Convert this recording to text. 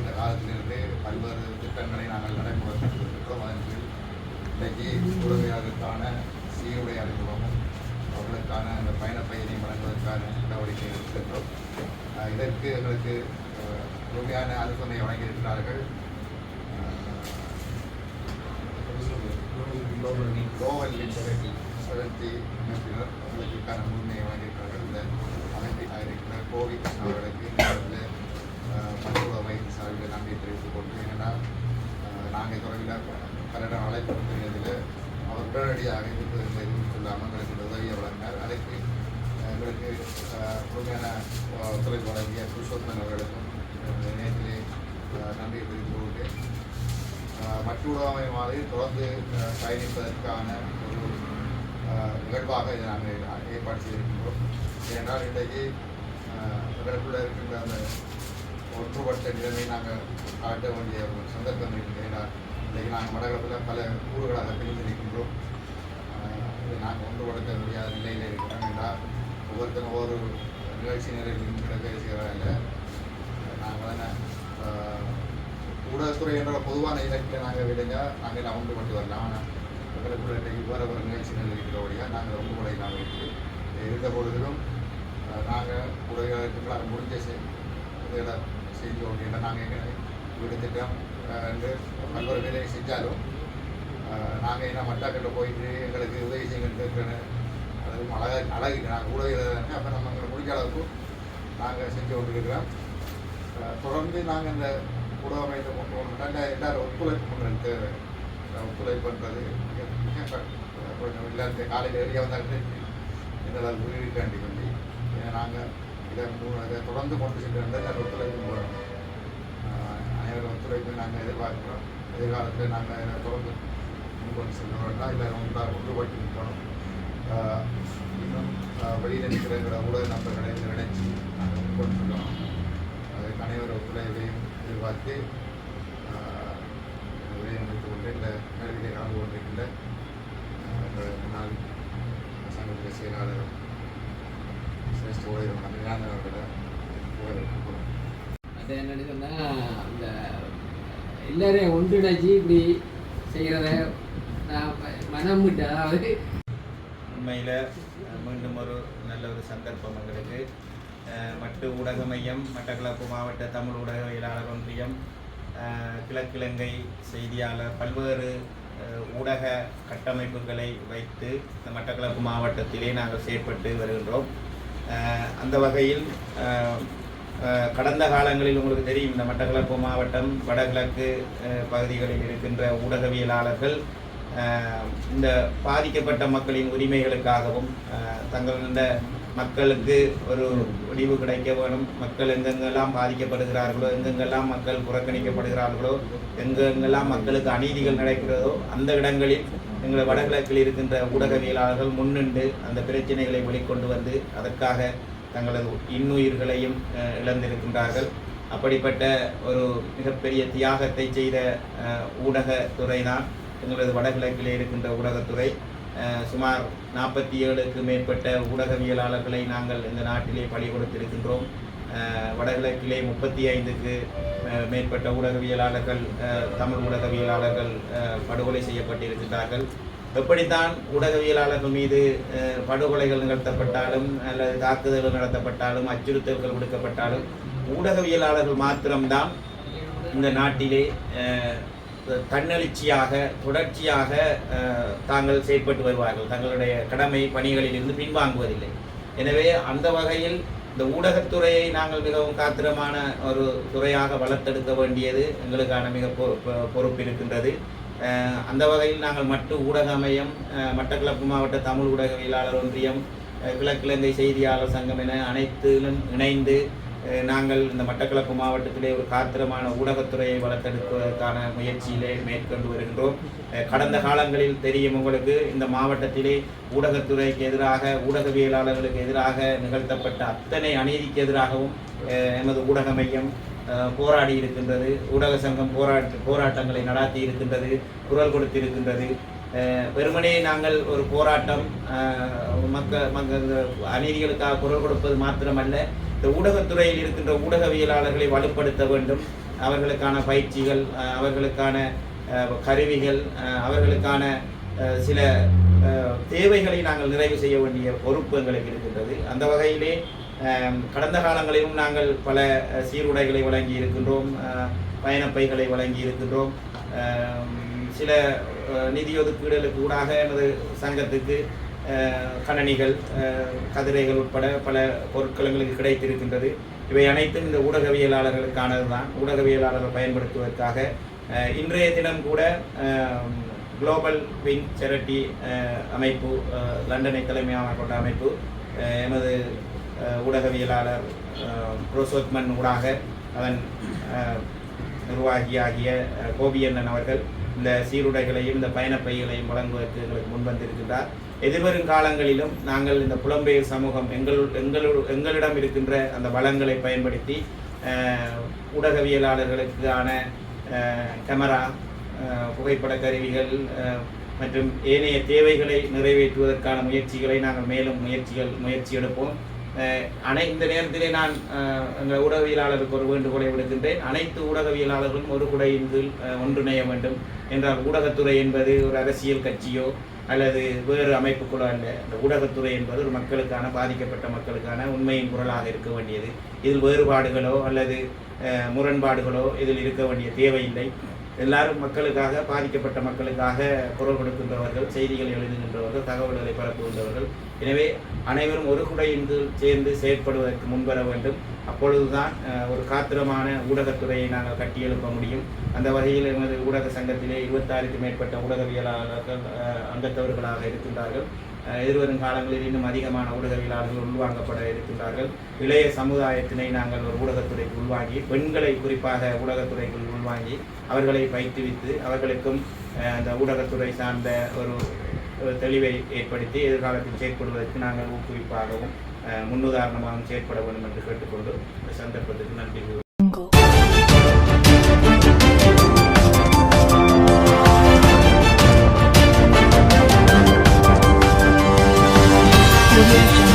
இந்த காலத்திலிருந்தே பல்வேறு திட்டங்களை நாங்கள் நடைமுறைப்படுத்தி வருகின்றோம் அதன் கீழ் இன்றைக்கு உதவியாளருக்கான சீருடை அறிமுகமும் அவர்களுக்கான அந்த பயணப்பயணி வழங்குவதற்கான நடவடிக்கை எடுக்கின்றோம் இதற்கு எங்களுக்கு முழுமையான அரசனை வழங்கியிருக்கிறார்கள். கோவல் சுழற்சி அமைப்பினர் அவர்களுக்கான முழுமையை வழங்கியிருக்கிறார்கள். இந்த அமைப்பில் இருக்கிற கோவிட் அவர்களுக்கு நன்றியை தெரிவித்துக் கொள்கிறேன் ஏன்னா நாங்கள் தொடர்பில் பலரிடம் அழைப்பு கொடுத்ததில் அவர் உடனடியாக இது சொல்லாமல் எங்களுக்கு உதவியை வழங்கினார். அதற்கு எங்களுக்கு முழுமையான ஒத்துழைப்பு வழங்கிய புருஷோத்தன் அவர்களுக்கும் நேரத்திலே நன்றியை தெரிவித்துக் கொள்கிறேன். மற்ற மற்றொரு மாதிரி தொடர்ந்து பயணிப்பதற்கான ஒரு நிகழ்வாக இதை நாங்கள் ஏற்பாடு செய்திருக்கின்றோம். ஏனென்றால் இன்றைக்கு எங்களுக்குள்ள இருக்கின்ற அந்த ஒன்றுபட்ட நிலைமை நாங்கள் காட்ட வேண்டிய ஒரு சந்தர்ப்பம் இருக்குது ஏன்னா இன்றைக்கு நாங்கள் மடகளத்தில் பல கூறுகளாக பிரிந்திருக்கின்றோம் அஹ், இதை நாங்கள் ஒன்றுபடுத்த முடியாத நிலையில் இருக்கிறோம். என்றால் ஒவ்வொருத்தரும் ஒவ்வொரு நிகழ்ச்சி நிறைவில் இல்லை. நாங்கள் என்ன ஊடகத்துறை என்ற பொதுவான இலக்கில் நாங்கள் விடுங்க நாங்கள் எல்லாம் ஒன்றுபட்டு வரலாம். ஆனால் எங்களுக்குள்ள இன்றைக்கு வேறு ஒரு நிகழ்ச்சிகள் இருக்கிறபடியாக நாங்கள் ஒன்றுபட இல்லாமல் இருக்குது. இருந்த பொழுதிலும் நாங்கள் உதவியாளர்களுக்கு முடிஞ்ச செய்ய செஞ்சோம் அப்படின்னா நாங்கள் எங்கே வீடு திட்டம் அஹ், பல்வேறு வேலையை செஞ்சாலும் நாங்கள் என்ன மட்டாக்கிட்ட போயிட்டு எங்களுக்கு உதவி செய்யுங்கன்னு கேட்குறேன்னு அது அழகா அழகிட்டு நாங்கள் உதவி அப்போ நம்ம எங்களை முடிஞ்ச அளவுக்கு நாங்கள் செஞ்சு கொண்டிருக்கிறோம் தொடர்ந்து நாங்கள் இந்த உடவமைத்தை கொண்டு வரணும்னா எல்லாரும் ஒத்துழைப்பு பண்ணுறது தேவை ஒத்துழைப்பு பண்ணுறது கொஞ்சம் எல்லாத்தையும் காலையில் ஏறியா வந்தாக்கிட்டு இந்த அளவுக்கு வேண்டி சொல்லி ஏன்னா நாங்கள் இதை இதை தொடர்ந்து கொண்டு சென்று ஒத்துழைப்பு நாங்கள் எதிர்பார்க்கிறோம். எதிர்காலத்தில் நாங்கள் இதை தொடர்ந்து முன்கொண்டு செல்ல வேண்டாம். இல்லை ஒன்றாக ஒன்றுபட்டு நிற்கணும் இன்னும் வெளியில் இருக்கிற எங்களோட ஊடக நபர்களை நினைச்சு நாங்கள் முன்கொண்டு செல்லணும். அதுக்கு அனைவர் ஒத்துழைப்பையும் எதிர்பார்த்து ஆஹ் உரையை முடித்துக் கொண்டு இந்த மேடையிலே கலந்து கொண்டிருக்கின்ற ஆஹ் முன்னாள் சங்கத்திலே செயலாளர் சிரேஷ்ட ஊழியர் நம்பிராந்தன் அவர்களை ஊழியர் என்னன்னு சொன்னால் இந்த எல்லாரையும் ஒன்றிணைச்சி இப்படி செய்கிறத நான் மனம் விட்டு அதாவது உண்மையில் மீண்டும் ஒரு நல்ல ஒரு சந்தர்ப்பம் எங்களுக்கு. மட்டு ஊடக மையம் மட்டக்களப்பு மாவட்ட தமிழ் ஊடகவியலாளர் ஒன்றியம் கிழக்கிழங்கை செய்தியாளர் பல்வேறு ஊடக கட்டமைப்புகளை வைத்து இந்த மட்டக்களப்பு மாவட்டத்திலே நாங்கள் செயற்பட்டு வருகின்றோம். அந்த வகையில் கடந்த காலங்களில் உங்களுக்கு தெரியும் இந்த மட்டக்களப்பு மாவட்டம் வடகிழக்கு பகுதிகளில் இருக்கின்ற ஊடகவியலாளர்கள் இந்த பாதிக்கப்பட்ட மக்களின் உரிமைகளுக்காகவும் தங்கள் இந்த மக்களுக்கு ஒரு முடிவு கிடைக்க வேணும் மக்கள் எங்கெங்கெல்லாம் பாதிக்கப்படுகிறார்களோ எங்கெங்கெல்லாம் மக்கள் புறக்கணிக்கப்படுகிறார்களோ எங்கெங்கெல்லாம் மக்களுக்கு அநீதிகள் நடக்கிறதோ அந்த இடங்களில் எங்கள் வடகிழக்கில் இருக்கின்ற ஊடகவியலாளர்கள் முன்னின்று அந்த பிரச்சனைகளை வெளிக்கொண்டு வந்து அதற்காக தங்களது இன்னுயிர்களையும் இழந்திருக்கின்றார்கள். அப்படிப்பட்ட ஒரு மிகப்பெரிய தியாகத்தை செய்த ஊடகத்துறை தான் எங்களது வடகிழக்கிலே இருக்கின்ற ஊடகத்துறை சுமார் நாற்பத்தி ஏழுக்கு மேற்பட்ட ஊடகவியலாளர்களை நாங்கள் இந்த நாட்டிலே பழி கொடுத்திருக்கின்றோம். வடகிழக்கிலே முப்பத்தி ஐந்துக்கு மேற்பட்ட ஊடகவியலாளர்கள் தமிழ் ஊடகவியலாளர்கள் படுகொலை செய்யப்பட்டிருக்கின்றார்கள். எப்படித்தான் ஊடகவியலாளர்கள் மீது படுகொலைகள் நிகழ்த்தப்பட்டாலும் அல்லது தாக்குதல்கள் நடத்தப்பட்டாலும் அச்சுறுத்தல்கள் விடுக்கப்பட்டாலும் ஊடகவியலாளர்கள் மாத்திரம்தான் இந்த நாட்டிலே தன்னெழுச்சியாக தொடர்ச்சியாக தாங்கள் செயற்பட்டு வருவார்கள். தங்களுடைய கடமை பணிகளில் இருந்து பின்வாங்குவதில்லை. எனவே அந்த வகையில் இந்த ஊடகத்துறையை நாங்கள் மிகவும் காத்திரமான ஒரு துறையாக வளர்த்தெடுக்க வேண்டியது எங்களுக்கான மிக பொறுப்பு இருக்கின்றது அந்த வகையில் நாங்கள் மட்டு ஊடக அமையம் அஹ், மட்டக்களப்பு மாவட்ட தமிழ் ஊடகவியலாளர் ஒன்றியம் கிழக்கிழந்தை கிழக்கிழங்கை செய்தியாளர் சங்கம் என அனைத்திலும் இணைந்து நாங்கள் இந்த மட்டக்களப்பு மாவட்டத்திலே ஒரு காத்திரமான ஊடகத்துறையை வளர்த்தெடுப்பதற்கான முயற்சியிலே மேற்கொண்டு வருகின்றோம். கடந்த காலங்களில் தெரியும் உங்களுக்கு இந்த மாவட்டத்திலே ஊடகத்துறைக்கு எதிராக ஊடகவியலாளர்களுக்கு எதிராக நிகழ்த்தப்பட்ட அத்தனை அநீதிக்கு எதிராகவும் எமது ஊடக மையம் போராடி இருக்கின்றது. ஊடக சங்கம் போராட்ட போராட்டங்களை நடாத்தி இருக்கின்றது. குரல் கொடுத்திருக்கின்றது. வெறுமனே நாங்கள் ஒரு போராட்டம் மக்கள் மக்கள் அநீதிகளுக்காக குரல் கொடுப்பது மாத்திரமல்ல இந்த ஊடகத்துறையில் இருக்கின்ற ஊடகவியலாளர்களை வலுப்படுத்த வேண்டும். அவர்களுக்கான பயிற்சிகள் அவர்களுக்கான கருவிகள் அவர்களுக்கான சில தேவைகளை நாங்கள் நிறைவு செய்ய வேண்டிய பொறுப்பு எங்களுக்கு இருக்கின்றது. அந்த வகையிலே கடந்த காலங்களிலும் நாங்கள் பல சீருடைகளை வழங்கி இருக்கின்றோம் பயணப்பைகளை வழங்கி இருக்கின்றோம். சில அஹ், நிதி ஒதுக்கீடுகளுக்கு ஊடாக சங்கத்துக்கு கணனிகள் கதிரைகள் உட்பட பல பொருட்கள் எங்களுக்கு கிடைத்திருக்கின்றது. இவை அனைத்தும் இந்த ஊடகவியலாளர்களுக்கானது தான். ஊடகவியலாளர்கள் பயன்படுத்துவதற்காக இன்றைய தினம் கூட குளோபல் விங் செரட்டி அமைப்பு லண்டனை தலைமையாக கொண்ட அமைப்பு எமது ஊடகவியலாளர் புரோசோத்மன் ஊடாக அதன் நிர்வாகியாகிய கோபியண்ணன் அவர்கள் இந்த சீருடைகளையும் இந்த பயணப்பைகளையும் வழங்குவதற்கு எங்களுக்கு முன்வந்திருக்கின்றார் எதிர்வரும் காலங்களிலும் நாங்கள் இந்த புலம்பெயர் சமூகம் எங்கள் எங்களு எங்களிடம் இருக்கின்ற அந்த வளங்களை பயன்படுத்தி ஊடகவியலாளர்களுக்கான கேமரா புகைப்பட கருவிகள் மற்றும் ஏனைய தேவைகளை நிறைவேற்றுவதற்கான முயற்சிகளை நாங்கள் மேலும் முயற்சிகள் முயற்சி எடுப்போம். அனை இந்த நேரத்திலே நான் எங்கள் ஊடகவியலாளருக்கு ஒரு வேண்டுகோளை விடுக்கின்றேன். அனைத்து ஊடகவியலாளர்களும் ஒரு குடையின் கீழ் ஒன்றிணைய வேண்டும். என்றால் ஊடகத்துறை என்பது ஒரு அரசியல் கட்சியோ அல்லது வேறு அமைப்புக்குள்ளோ அல்ல. இந்த ஊடகத்துறை என்பது ஒரு மக்களுக்கான பாதிக்கப்பட்ட மக்களுக்கான உண்மையின் குரலாக இருக்க வேண்டியது. இதில் வேறுபாடுகளோ அல்லது முரண்பாடுகளோ இதில் இருக்க வேண்டிய தேவையில்லை. எல்லாரும் மக்களுக்காக பாதிக்கப்பட்ட மக்களுக்காக குரல் கொடுக்கின்றவர்கள் செய்திகள் எழுதுகின்றவர்கள் தகவல்களை பரப்புகின்றவர்கள். எனவே அனைவரும் ஒரு குடையின் சேர்ந்து செயற்படுவதற்கு முன்வர வேண்டும். அப்பொழுதுதான் ஒரு காத்திரமான ஊடகத்துறையை நாங்கள் கட்டியெழுப்ப முடியும். அந்த வகையில் எமது ஊடக சங்கத்திலே இருபத்தாறுக்கு மேற்பட்ட ஊடகவியலாளர்கள் அங்கத்தவர்களாக இருக்கின்றார்கள். எதிர்வரும் காலங்களில் இன்னும் அதிகமான ஊடகவியலாளர்கள் உள்வாங்கப்பட இருக்கின்றார்கள். இளைய சமுதாயத்தினை நாங்கள் ஒரு ஊடகத்துறைக்கு உள்வாங்கி பெண்களை குறிப்பாக ஊடகத்துறைக்குள் உள்வாங்கி அவர்களை பயிற்றுவித்து அவர்களுக்கும் அந்த ஊடகத்துறை சார்ந்த ஒரு ஒரு தெளிவை ஏற்படுத்தி எதிர்காலத்தில் செயற்படுவதற்கு நாங்கள் ஊக்குவிப்பாகவும் முன்னுதாரணமாகவும் செயற்பட வேண்டும் என்று கேட்டுக்கொண்டு இந்த சந்தர்ப்பத்துக்கு நன்றி You.